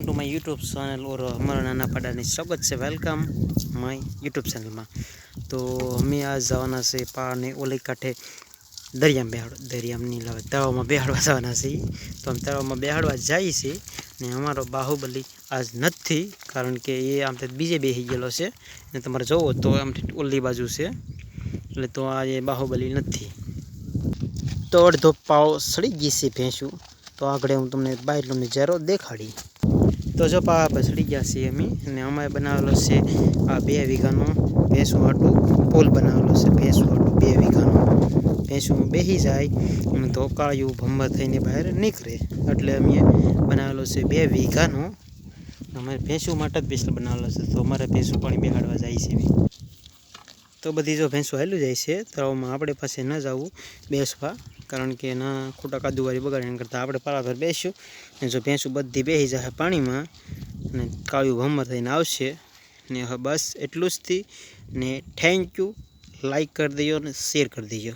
Two my YouTube channel ઓર અમારા નાના પાડાની સ્વાગત છે. વેલકમ માય યુટ્યુબ ચેનલમાં તો અમે આજ જવાના છે પાને ઓલી કાંઠે દરિયામાં બેહાડ દરિયામાં લાવે, તળાવમાં બેહાડવા જવાના છીએ. તો અમે તળાવમાં બેહાડવા જઈએ છીએ ને અમારો બાહુબલી આજ નથી, કારણ કે એ આમ તો બીજે બેસી ગયેલો છે. ને તમારે જોવો તો આમ ઓલી બાજુ છે. એટલે તો આ એ બાહુબલી નથી. તો અડધો પાવ સડી ગઈ છે ભેંસું. તો આગળ હું તમને બહારનો નજારો દેખાડી. તો જો પા બસડી ગયા છીએ અમે અને અમે બનાવેલો છે આ બે વીઘાનો ભેંસું આટું પોલ બનાવેલો છે ભેંસું આટું બે વીઘાનો. ભેંસું બેસી જાય અને ધોકાળ્યું ભંબર થઈને બહાર નીકળે. એટલે અમે બનાવેલો છે બે વીઘાનો. અમારે ભેંસું માટે જ બેસલ બનાવેલો છે. તો અમારે ભેંસું પાણી બેહાડવા જાય છે. તો બધી જો ભેંસો હેલું જાય છે તળાવમાં આપણે પાસે ન જવું, બેસવા. કારણ કે એના ખોટા કાદુવારી બગાડે એના કરતાં આપણે પારાભર બેસ્યું અને જો ભેંસું બધી બેસી જાય પાણીમાં, અને કાળું ભમર થઈને આવશે, ને હવે બસ એટલું જ થી, ને થેન્ક યુ લાઈક કરી દેજો અને શેર કરી દેજો.